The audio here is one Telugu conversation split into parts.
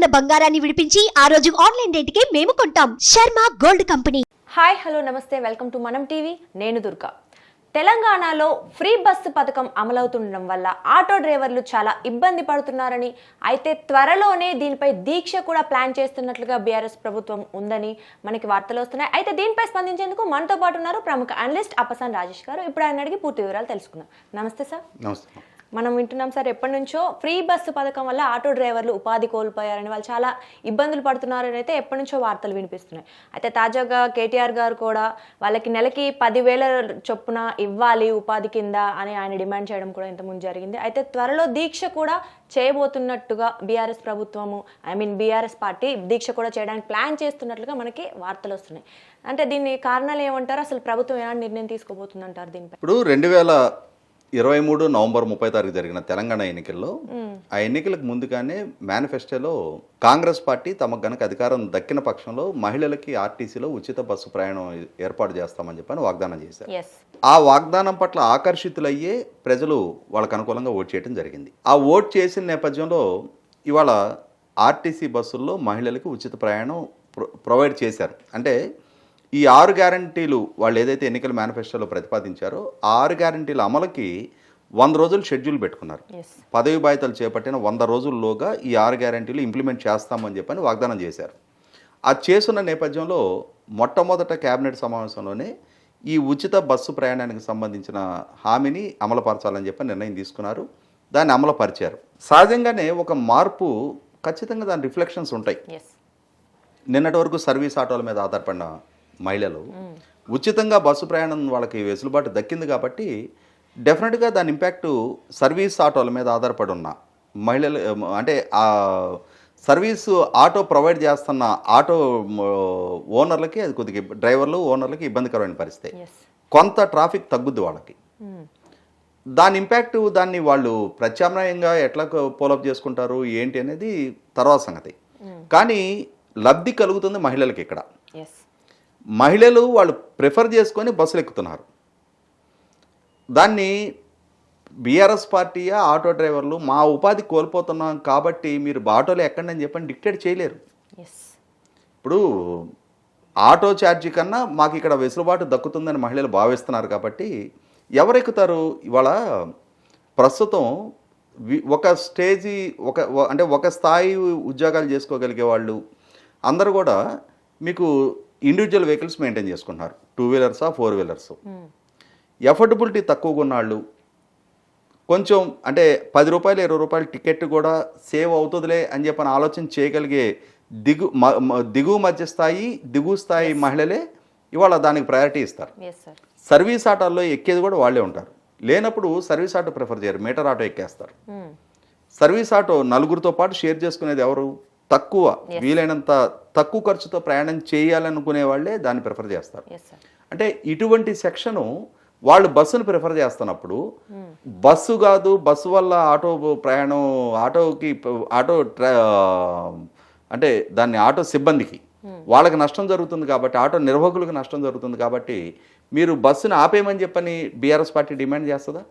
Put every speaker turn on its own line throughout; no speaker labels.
ఉన్న బంగారాన్ని విడిపించి ఆ రోజు ఆన్లైన్ రేటుకే మేము కొంటాం. Sharma gold company.
Hi hello నమస్తే. Welcome to Manam TV. నేను దుర్గా. తెలంగాణలో ఫ్రీ బస్సు పథకం అమలవుతుండడం వల్ల ఆటో డ్రైవర్లు చాలా ఇబ్బంది పడుతున్నారని అయితే త్వరలోనే దీనిపై దీక్ష కూడా ప్లాన్ చేస్తున్నట్లుగా బీఆర్ఎస్ ప్రభుత్వం ఉందని మనకి వార్తలు వస్తున్నాయి. అయితే దీనిపై స్పందించేందుకు మనతో పాటు ఉన్నారు ప్రముఖ అనలిస్ట్ అప్పసాన్ రాజేష్ గారు. ఇప్పుడు ఆయన అడిగి పూర్తి వివరాలు తెలుసుకుందాం. నమస్తే సార్.
నమస్తే
మనం వింటున్నాం సార్ ఎప్పటి నుంచో ఫ్రీ బస్సు పథకం వల్ల ఆటో డ్రైవర్లు ఉపాధి కోల్పోయారని వాళ్ళు చాలా ఇబ్బందులు పడుతున్నారని అయితే ఎప్పటి నుంచో వార్తలు వినిపిస్తున్నాయి. అయితే తాజాగా కేటీఆర్ గారు కూడా వాళ్ళకి నెలకి పదివేల చొప్పున ఇవ్వాలి ఉపాధి కింద అని ఆయన డిమాండ్ చేయడం కూడా ఇంతకుముందు జరిగింది. అయితే త్వరలో దీక్ష కూడా చేయబోతున్నట్టుగా బీఆర్ఎస్ ప్రభుత్వము ఐ మీన్ బీఆర్ఎస్ పార్టీ దీక్ష కూడా చేయడానికి ప్లాన్ చేస్తున్నట్లుగా మనకి వార్తలు వస్తున్నాయి. అంటే దీని కారణాలు ఏమంటారు? అసలు ప్రభుత్వం ఎలాంటి నిర్ణయం తీసుకోబోతుందంటారు దీనిపై?
ఇప్పుడు రెండు వేల ఇరవై మూడు నవంబర్ ముప్పై తారీఖు జరిగిన తెలంగాణ ఎన్నికల్లో ఆ ఎన్నికలకు ముందుగానే మేనిఫెస్టోలో కాంగ్రెస్ పార్టీ తమకు గనక అధికారం దక్కిన పక్షంలో మహిళలకి ఆర్టీసీలో ఉచిత బస్సు ప్రయాణం ఏర్పాటు చేస్తామని చెప్పని వాగ్దానం చేశారు. ఆ వాగ్దానం పట్ల ఆకర్షితులయ్యే ప్రజలు వాళ్ళకు అనుకూలంగా ఓట్ చేయడం జరిగింది. ఆ ఓట్ చేసిన నేపథ్యంలో ఇవాళ ఆర్టీసీ బస్సుల్లో మహిళలకు ఉచిత ప్రయాణం ప్రొ- ప్రొవైడ్ చేశారు. అంటే ఈ ఆరు గ్యారంటీలు వాళ్ళు ఏదైతే ఎన్నికల మేనిఫెస్టోలో ప్రతిపాదించారో ఆరు గ్యారంటీల అమలుకి వంద రోజులు షెడ్యూల్ పెట్టుకున్నారు. పదవి బాధ్యతలు చేపట్టిన వంద రోజుల్లోగా ఈ ఆరు గ్యారంటీలు ఇంప్లిమెంట్ చేస్తామని చెప్పని వాగ్దానం చేశారు. అది చేస్తున్న నేపథ్యంలో మొట్టమొదట కేబినెట్ సమావేశంలోనే ఈ ఉచిత బస్సు ప్రయాణానికి సంబంధించిన హామీని అమలుపరచాలని చెప్పి నిర్ణయం తీసుకున్నారు. దాన్ని అమలుపరిచారు. సహజంగానే ఒక మార్పు ఖచ్చితంగా దాని రిఫ్లెక్షన్స్ ఉంటాయి. నిన్నటి వరకు సర్వీస్ ఆటోల మీద ఆధారపడిన మహిళలు ఉచితంగా బస్సు ప్రయాణం వాళ్ళకి వెసులుబాటు దక్కింది కాబట్టి డెఫినెట్గా దాని ఇంపాక్ట్ సర్వీస్ ఆటోల మీద ఆధారపడి ఉన్న మహిళలు అంటే ఆ సర్వీసు ఆటో ప్రొవైడ్ చేస్తున్న ఆటో ఓనర్లకి అది కొద్దిగా డ్రైవర్లు ఓనర్లకి ఇబ్బందికరమైన పరిస్థితి. కొంత ట్రాఫిక్ తగ్గుద్ది వాళ్ళకి. దాని ఇంపాక్ట్ దాన్ని వాళ్ళు ప్రత్యామ్నాయంగా ఎట్లా పోలప్ చేసుకుంటారు ఏంటి అనేది తర్వాత సంగతి. కానీ లబ్ధి కలుగుతుంది మహిళలకి ఇక్కడ. మహిళలు వాళ్ళు ప్రిఫర్ చేసుకొని బస్సులు ఎక్కుతున్నారు దాన్ని బీఆర్ఎస్ పార్టీయా ఆటో డ్రైవర్లు మా ఉపాధి కోల్పోతున్నాం కాబట్టి మీరు ఆటోలో ఎక్కండి అని చెప్పని డిక్టేట్ చేయలేరు.
ఎస్
ఇప్పుడు ఆటో ఛార్జీ కన్నా మాకు ఇక్కడ వెసులుబాటు దక్కుతుందని మహిళలు భావిస్తున్నారు కాబట్టి ఎవరు ఎక్కుతారు ఇవాళ ప్రస్తుతం ఒక స్టేజీ ఒక అంటే ఒక స్థాయి ఉద్యోగాలు చేసుకోగలిగే వాళ్ళు అందరూ కూడా మీకు ఇండివిజువల్ వెహికల్స్ మెయింటైన్ చేసుకుంటున్నారు. టూ వీలర్సా ఫోర్ వీలర్స్ ఎఫర్డబిలిటీ తక్కువగా ఉన్న వాళ్ళు కొంచెం అంటే పది రూపాయలు ఇరవై రూపాయల టికెట్ కూడా సేవ్ అవుతుందిలే అని చెప్పని ఆలోచన చేయగలిగే దిగు దిగువ మధ్య స్థాయి దిగువ స్థాయి మహిళలే ఇవాళ దానికి ప్రయారిటీ ఇస్తారు. సర్వీస్ ఆటోల్లో ఎక్కేది కూడా వాళ్ళే ఉంటారు. లేనప్పుడు సర్వీస్ ఆటో ప్రిఫర్ చేయరు. మీటర్ ఆటో ఎక్కేస్తారు. సర్వీస్ ఆటో నలుగురితో పాటు షేర్ చేసుకునేది ఎవరు? తక్కువ వీలైనంత తక్కువ ఖర్చుతో ప్రయాణం చేయాలనుకునే వాళ్ళే దాన్ని ప్రిఫర్ చేస్తారు. అంటే ఇటువంటి సెక్షను వాళ్ళు బస్సును ప్రిఫర్ చేస్తున్నప్పుడు బస్సు కాదు బస్సు వల్ల ఆటో ప్రయాణం ఆటోకి ఆటో అంటే దాన్ని ఆటో సిబ్బందికి వాళ్ళకి నష్టం జరుగుతుంది కాబట్టి ఆటో నిర్వాహకులకు నష్టం జరుగుతుంది కాబట్టి మీరు బస్సును ఆపేయమని చెప్పని బీఆర్ఎస్ పార్టీ డిమాండ్ చేస్తుందా?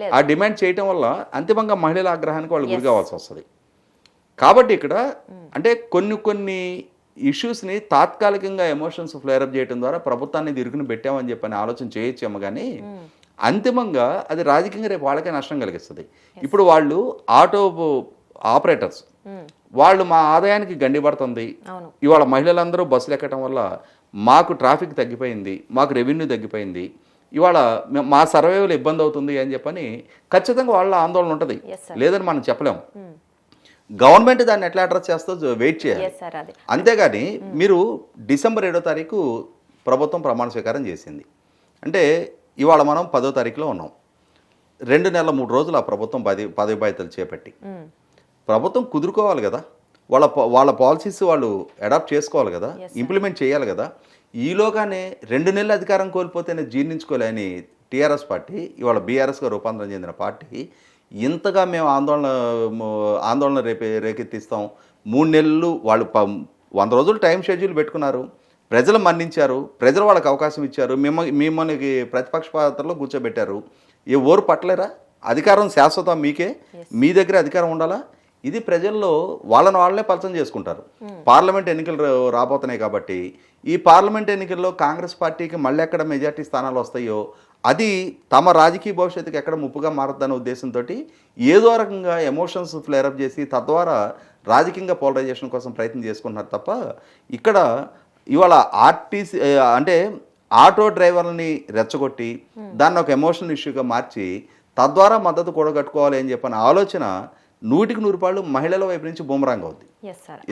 లేదు.
ఆ డిమాండ్ చేయటం వల్ల అంతిమంగా మహిళల ఆగ్రహానికి వాళ్ళు గురి కావాల్సి వస్తుంది. కాబట్టి ఇక్కడ అంటే కొన్ని కొన్ని ఇష్యూస్ని తాత్కాలికంగా ఎమోషన్స్ ఫ్లేరప్ చేయడం ద్వారా ప్రభుత్వాన్ని ఇరుకుని పెట్టామని చెప్పని ఆలోచన చేయొచ్చేమో కానీ అంతిమంగా అది రాజకీయంగా రేపు వాళ్ళకే నష్టం కలిగిస్తుంది. ఇప్పుడు వాళ్ళు ఆటో ఆపరేటర్స్. వాళ్ళు మా ఆదాయానికి గండి పడుతుంది. ఇవాళ మహిళలందరూ బస్సులు ఎక్కడం వల్ల మాకు ట్రాఫిక్ తగ్గిపోయింది మాకు రెవెన్యూ తగ్గిపోయింది. ఇవాళ మే- సర్వేలో ఇబ్బంది అవుతుంది అని చెప్పని ఖచ్చితంగా వాళ్ళ ఆందోళన ఉంటుంది. లేదని మనం చెప్పలేము గవర్నమెంట్ దాన్ని ఎట్లా అడ్రస్ చేస్తో వెయిట్ చేయాలి. అంతేగాని మీరు డిసెంబర్ ఏడో తారీఖు ప్రభుత్వం ప్రమాణ స్వీకారం చేసింది. అంటే ఇవాళ మనం పదో తారీఖులో ఉన్నాం. రెండు నెలల మూడు రోజులు ఆ ప్రభుత్వం పది పదవి బాధ్యతలు చేపట్టి.
Mm.
ప్రభుత్వం కుదురుకోవాలి కదా. వాళ్ళ వాళ్ళ పాలసీస్ వాళ్ళు అడాప్ట్ చేసుకోవాలి కదా. ఇంప్లిమెంట్ చేయాలి కదా. ఈలోగానే రెండు నెలల అధికారం కోల్పోతేనే జీర్ణించుకోలేని టీఆర్ఎస్ పార్టీ ఇవాళ బీఆర్ఎస్గా రూపాంతరం చెందిన పార్టీ ఇంతగా మేము ఆందోళన ఆందోళన రేపే రేకెత్తిస్తాం. మూడు నెలలు వాళ్ళు వంద రోజులు టైం షెడ్యూల్ పెట్టుకున్నారు. ప్రజలు మన్నించారు. ప్రజలు వాళ్ళకి అవకాశం ఇచ్చారు. మిమ్మల్ని మిమ్మల్ని ప్రతిపక్ష పాత్రలో కూర్చోబెట్టారు. ఏ ఓరు పట్టలేరా? అధికారం శాశ్వతం మీకే. మీ దగ్గర అధికారం ఉండాలా? ఇది ప్రజల్లో వాళ్ళని వాళ్ళనే పలచం చేసుకుంటారు. పార్లమెంట్ ఎన్నికలు రాబోతున్నాయి కాబట్టి ఈ పార్లమెంట్ ఎన్నికల్లో కాంగ్రెస్ పార్టీకి మళ్ళీ ఎక్కడ మెజార్టీ స్థానాలు వస్తాయో అది తమ రాజకీయ భవిష్యత్తుకి ఎక్కడ ముప్పుగా మారద్దనే ఉద్దేశంతో ఏదో రకంగా ఎమోషన్స్ ఫ్లేరప్ చేసి తద్వారా రాజకీయంగా పోలరైజేషన్ కోసం ప్రయత్నం చేసుకుంటున్నారు తప్ప ఇక్కడ ఇవాళ ఆర్టీసీ అంటే ఆటో డ్రైవర్లని రెచ్చగొట్టి దాన్ని ఒక ఎమోషనల్ ఇష్యూగా మార్చి తద్వారా మద్దతు కూడగట్టుకోవాలి అని చెప్పిన ఆలోచన నూటికి నూరు రూపాయలు మహిళల వైపు నుంచి బూమరాంగ్ అవుద్ది.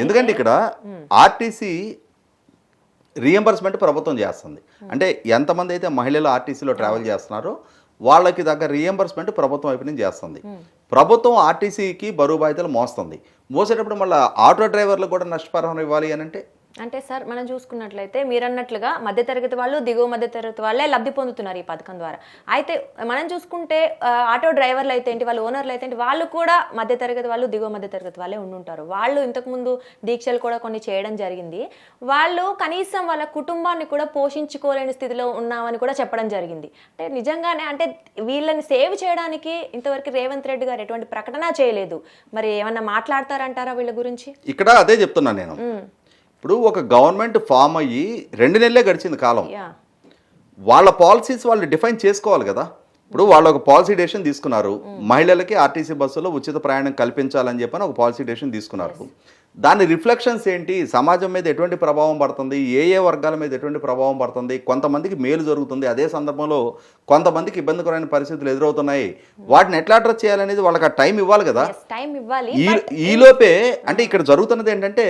ఎందుకంటే ఇక్కడ ఆర్టీసీ రీఎంబర్స్మెంట్ ప్రభుత్వం చేస్తుంది. అంటే ఎంతమంది అయితే మహిళలు ఆర్టీసీలో ట్రావెల్ చేస్తున్నారో వాళ్ళకి దగ్గర రీఎంబర్స్మెంట్ ప్రభుత్వం వైపు నుంచి చేస్తుంది. ప్రభుత్వం ఆర్టీసీకి బరువు బాధ్యతలు మోస్తుంది. మోసేటప్పుడు మళ్ళీ ఆటో డ్రైవర్లకు కూడా నష్టపరిహారం ఇవ్వాలి అని అంటే
అంటే సార్ మనం చూసుకున్నట్లయితే మీరు అన్నట్లుగా మధ్యతరగతి వాళ్ళు దిగువ మధ్యతరగతి వాళ్ళే లబ్ధి పొందుతున్నారు ఈ పథకం ద్వారా. అయితే మనం చూసుకుంటే ఆటో డ్రైవర్లు అయితే ఏంటి వాళ్ళు ఓనర్లు అయితే ఏంటి వాళ్ళు కూడా మధ్యతరగతి వాళ్ళు దిగువ మధ్యతరగతి వాళ్ళే ఉండుంటారు. వాళ్ళు ఇంతకుముందు దీక్షలు కూడా కొన్ని చేయడం జరిగింది. వాళ్ళు కనీసం వాళ్ళ కుటుంబాన్ని కూడా పోషించుకోలేని స్థితిలో ఉన్నామని కూడా చెప్పడం జరిగింది. అంటే నిజంగానే అంటే వీళ్ళని సేవ్ చేయడానికి ఇంతవరకు రేవంత్ రెడ్డి గారు ఎటువంటి ప్రకటన చేయలేదు. మరి ఏమన్నా మాట్లాడతారంటారా వీళ్ళ గురించి?
ఇక్కడ అదే చెప్తున్నాను నేను. ఇప్పుడు ఒక గవర్నమెంట్ ఫామ్ అయ్యి రెండు నెలలే గడిచింది కాలం. వాళ్ళ పాలసీస్ వాళ్ళు డిఫైన్ చేసుకోవాలి కదా. ఇప్పుడు వాళ్ళు ఒక పాలసీ డెసిషన్ తీసుకున్నారు. మహిళలకి ఆర్టీసీ బస్సులో ఉచిత ప్రయాణం కల్పించాలని చెప్పని ఒక పాలసీ డెసిషన్ తీసుకున్నారు. దాని రిఫ్లెక్షన్స్ ఏంటి? సమాజం మీద ఎటువంటి ప్రభావం పడుతుంది? ఏ ఏ వర్గాల మీద ఎటువంటి ప్రభావం పడుతుంది? కొంతమందికి మేలు జరుగుతుంది. అదే సందర్భంలో కొంతమందికి ఇబ్బందికరమైన పరిస్థితులు ఎదురవుతున్నాయి. వాటిని ఎట్లా అడ్రస్ చేయాలనేది వాళ్ళకి ఆ టైం ఇవ్వాలి కదా.
టైం ఇవ్వాలి.
ఈ ఈలోపే అంటే ఇక్కడ జరుగుతున్నది ఏంటంటే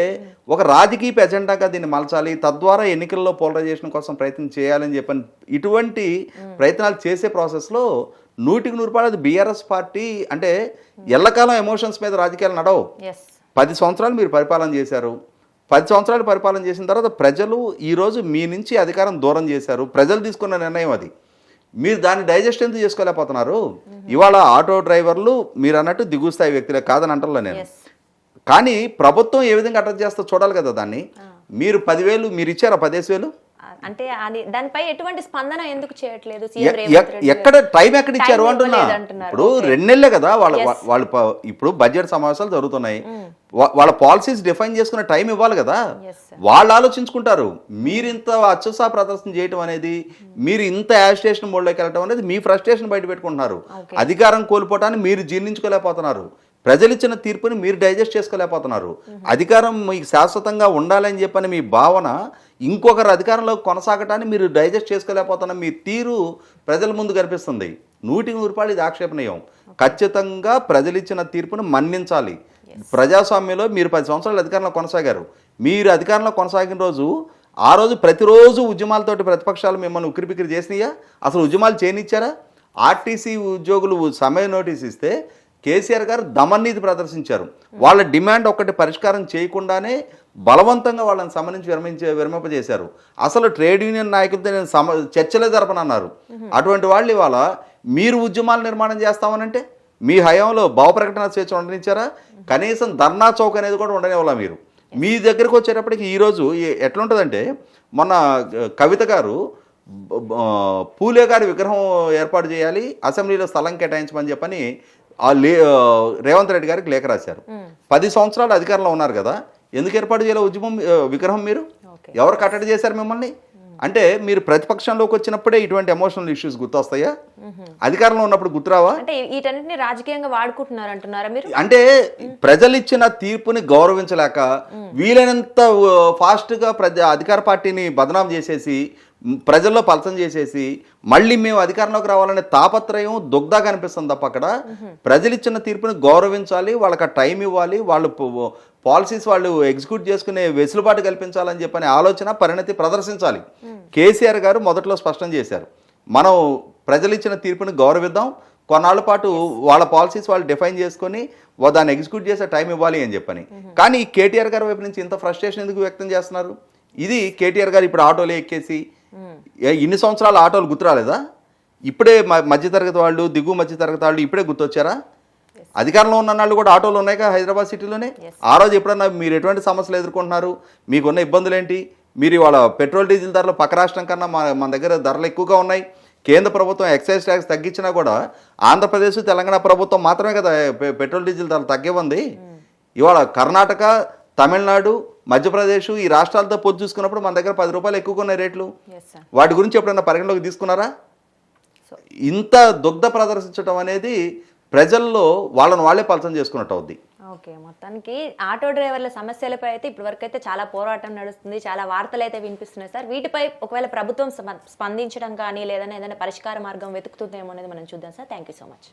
ఒక రాజకీయ ఎజెండాగా దీన్ని మలచాలి. తద్వారా ఎన్నికల్లో పోలరైజేషన్ కోసం ప్రయత్నం చేయాలని చెప్పని ఇటువంటి ప్రయత్నాలు చేసే ప్రాసెస్లో నూటికి నూరు రూపాయలు బీఆర్ఎస్ పార్టీ అంటే ఎల్లకాలం ఎమోషన్స్ మీద రాజకీయాలు నడవు. పది సంవత్సరాలు మీరు పరిపాలన చేశారు. పది సంవత్సరాలు పరిపాలన చేసిన తర్వాత ప్రజలు ఈరోజు మీ నుంచి అధికారం దూరం చేశారు. ప్రజలు తీసుకున్న నిర్ణయం అది. మీరు దాన్ని డైజెస్ట్ ఎందుకు చేసుకోలేకపోతున్నారు? ఇవాళ ఆటో డ్రైవర్లు మీరు అన్నట్టు దిగువ స్థాయి వ్యక్తులే కాదని అంటలే నేను. కానీ ప్రభుత్వం ఏ విధంగా అటాక్ చేస్తో చూడాలి కదా దాన్ని. మీరు పదివేలు మీరు ఇచ్చారా పదేసి వేలు?
అంటే అది దానిపై ఎటువంటి స్పందన ఎందుకు చేయట్లేదు?
ఎక్కడ టైం ఎక్కడ ఇచ్చారు అంటున్నా. ఇప్పుడు రెండు నెలలే కదా వాళ్ళ వాళ్ళు ఇప్పుడు బడ్జెట్ సమావేశాలు జరుగుతున్నాయి. వా- వాళ్ళ పాలసీస్ డిఫైన్ చేసుకునే టైం ఇవ్వాలి కదా. వాళ్ళు ఆలోచించుకుంటారు. మీరు ఇంత అత్యుత్సాహ ప్రదర్శన చేయటం అనేది మీరు ఇంత యాజిటేషన్ మోడ్లోకి వెళ్ళటం అనేది మీ ఫ్రస్ట్రేషన్ బయట పెట్టుకుంటున్నారు. అధికారం కోల్పోవటాన్ని మీరు జీర్ణించుకోలేకపోతున్నారు. ప్రజలు ఇచ్చిన తీర్పుని మీరు డైజెస్ట్ చేసుకోలేకపోతున్నారు. అధికారం మీకు శాశ్వతంగా ఉండాలని చెప్పని మీ భావన ఇంకొకరు అధికారంలో కొనసాగటాన్ని మీరు డైజెస్ట్ చేసుకోలేకపోతున్న మీ తీరు ప్రజల ముందు కనిపిస్తుంది. నూటికి నూరు రూపాయలు ఇది ఆక్షేపణీయం. ఖచ్చితంగా ప్రజలు ఇచ్చిన తీర్పును మన్నించాలి. ప్రజాస్వామ్యంలో మీరు పది సంవత్సరాలు అధికారంలో కొనసాగారు. మీరు అధికారంలో కొనసాగిన రోజు ఆ రోజు ప్రతిరోజు ఉద్యమాలతోటి ప్రతిపక్షాలు మిమ్మల్ని ఉక్కిరిబిక్కిరి చేసినాయా? అసలు ఉద్యమాలు చేయనిచ్చారా? ఆర్టీసీ ఉద్యోగులు సమయ నోటీస్ ఇస్తే కేసీఆర్ గారు దమన్నీతి ప్రదర్శించారు. వాళ్ళ డిమాండ్ ఒక్కటి పరిష్కారం చేయకుండానే బలవంతంగా వాళ్ళని సంబంధించి విరమించే విరమింపజేశారు. అసలు ట్రేడ్ యూనియన్ నాయకులతో నేను సమ చర్చలే జరపనన్నారు. అటువంటి వాళ్ళు ఇవాళ మీరు ఉద్యమాలు నిర్మాణం చేస్తామనంటే మీ హయాంలో భావ ప్రకటన స్వేచ్ఛ ఉండనిచ్చారా? కనీసం ధర్నా చౌక్ అనేది కూడా ఉండనివ్వాలా మీరు? మీ దగ్గరకు వచ్చేటప్పటికి ఈరోజు ఎట్లుంటుందంటే మొన్న కవిత గారు పూలే గారి విగ్రహం ఏర్పాటు చేయాలి అసెంబ్లీలో స్థలం కేటాయించమని చెప్పని ఆ లే ఆ, రేవంత్ రెడ్డి గారికి లేఖ రాశారు. పది సంవత్సరాలు అధికారంలో ఉన్నారు కదా ఎందుకు ఏర్పాటు చేయాలి ఉద్యమం విగ్రహం మీరు. ఎవరు కట్టడి చేశారు మిమ్మల్ని? అంటే మీరు ప్రతిపక్షంలోకి వచ్చినప్పుడే ఇటువంటి ఎమోషనల్ ఇష్యూస్ గుర్తొస్తాయా? అధికారంలో ఉన్నప్పుడు గుర్తురావా?
అంటే వీటన్నిటిని రాజకీయంగా వాడుకుంటున్నారు అంటున్నారా మీరు?
అంటే ప్రజలు ఇచ్చిన తీర్పుని గౌరవించలేక వీలైనంత ఫాస్ట్గా ప్రజ అధికార పార్టీని బదనాం చేసేసి ప్రజల్లో పలసం చేసేసి మళ్ళీ మేము అధికారంలోకి రావాలనే తాపత్రయం దుగ్ధా కనిపిస్తుంది తప్ప అక్కడ. ప్రజలు ఇచ్చిన తీర్పుని గౌరవించాలి వాళ్ళకి ఆ టైం ఇవ్వాలి వాళ్ళు పాలసీస్ వాళ్ళు ఎగ్జిక్యూట్ చేసుకునే వెసులుబాటు కల్పించాలని చెప్పని ఆలోచన పరిణతి ప్రదర్శించాలి. కేసీఆర్ గారు మొదట్లో స్పష్టం చేశారు. మనం ప్రజలు ఇచ్చిన తీర్పుని గౌరవిద్దాం కొన్నాళ్ళ పాటు వాళ్ళ పాలసీస్ వాళ్ళు డిఫైన్ చేసుకొని దాన్ని ఎగ్జిక్యూట్ చేసే టైం ఇవ్వాలి అని చెప్పని. కానీ కేటీఆర్ గారి వైపు నుంచి ఇంత ఫ్రస్ట్రేషన్ ఎందుకు వ్యక్తం చేస్తున్నారు? ఇది కేటీఆర్ గారు ఇప్పుడు ఆటోలో ఎక్కేసి ఇన్ని సంవత్సరాలు ఆటోలు గుర్తురాలేదా? ఇప్పుడే మధ్యతరగతి వాళ్ళు దిగువ మధ్యతరగతి వాళ్ళు ఇప్పుడే గుర్తొచ్చారా? అధికారంలో ఉన్న వాళ్ళు కూడా ఆటోలు ఉన్నాయి కదా హైదరాబాద్ సిటీలోనే? ఆ రోజు ఎప్పుడన్నా మీరు ఎటువంటి సమస్యలు ఎదుర్కొంటున్నారు? మీకున్న ఇబ్బందులు ఏంటి మీరు ఇవాళ పెట్రోల్ డీజిల్ ధరలు పక్క రాష్ట్రం కన్నా మా మన దగ్గర ధరలు ఎక్కువగా ఉన్నాయి. కేంద్ర ప్రభుత్వం ఎక్సైజ్ ట్యాక్స్ తగ్గించినా కూడా ఆంధ్రప్రదేశ్ తెలంగాణ ప్రభుత్వం మాత్రమే కదా పెట్రోల్ డీజిల్ ధరలు తగ్గివ్వంది ఇవాళ కర్ణాటక తమిళనాడు మధ్యప్రదేశ్ ఈ రాష్ట్రాలతో పొత్తు చూసుకున్నప్పుడు మన దగ్గర పది రూపాయలు ఎక్కువ ఉన్నాయి రేట్లు. వాటి గురించి ఎప్పుడైనా పరిగణలోకి తీసుకున్నారా? ఇంత దుగ్ధ ప్రదర్శించడం అనేది ప్రజల్లో వాళ్ళని వాళ్ళే పలసం చేసుకున్నట్టు అవుద్ది.
ఓకే మొత్తానికి ఆటో డ్రైవర్ల సమస్యలపై అయితే ఇప్పటివరకు అయితే చాలా పోరాటం నడుస్తుంది. చాలా వార్తలు అయితే వినిపిస్తున్నాయి సార్. వీటిపై ఒకవేళ ప్రభుత్వం స్ప- స్పందించడం కానీ లేదన్నా ఏదైనా పరిష్కార మార్గం వెతుకుతుందేమో అనేది మనం చూద్దాం sir. Thank you so much